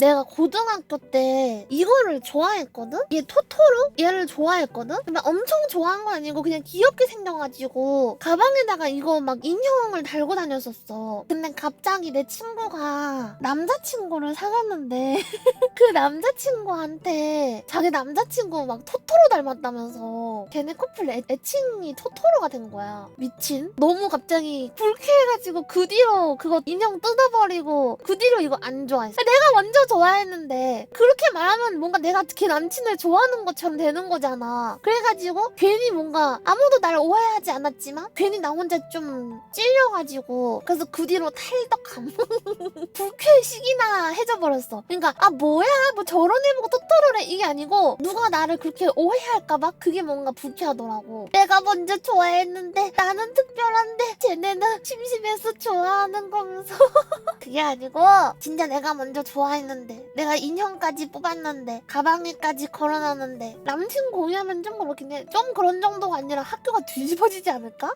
내가 고등학교 때 이거를 좋아했거든? 얘 토토로? 얘를 좋아했거든? 근데 엄청 좋아한 건 아니고 그냥 귀엽게 생겨가지고 가방에다가 이거 막 인형을 달고 다녔었어. 근데 갑자기 내 친구가 남자친구를 사귀었는데 그 남자친구한테 자기 남자친구 막 토토로 닮았다면서 걔네 커플 애, 애칭이 토토로가 된 거야. 미친. 너무 갑자기 불쾌해가지고 그 뒤로 그거 인형 뜯어버리고 그 뒤로 이거 안 좋아했어. 내가 먼저 좋아했는데 그렇게 말하면 뭔가 내가 걔 남친을 좋아하는 것처럼 되는 거잖아. 그래가지고 괜히 뭔가 아무도 날 오해하지 않았지만 괜히 나 혼자 좀 찔려가지고 그래서 그 뒤로 탈덕함. 불쾌식이나 해져버렸어. 그러니까 아 뭐야 뭐 저런 애 보고 토토로래 이게 아니고 누가 나를 그렇게 오해할까봐 그게 뭔가 불쾌하더라고. 내가 먼저 좋아했는데 나는 특별한데 쟤네는 심심해서 좋아하는 거면서 그게 아니고 진짜 내가 먼저 좋아했는데 내가 인형까지 뽑았는데 가방에까지 걸어놨는데 남친 공유하면 좀 그렇긴 해. 좀 그런 정도가 아니라 학교가 뒤집어지지 않을까?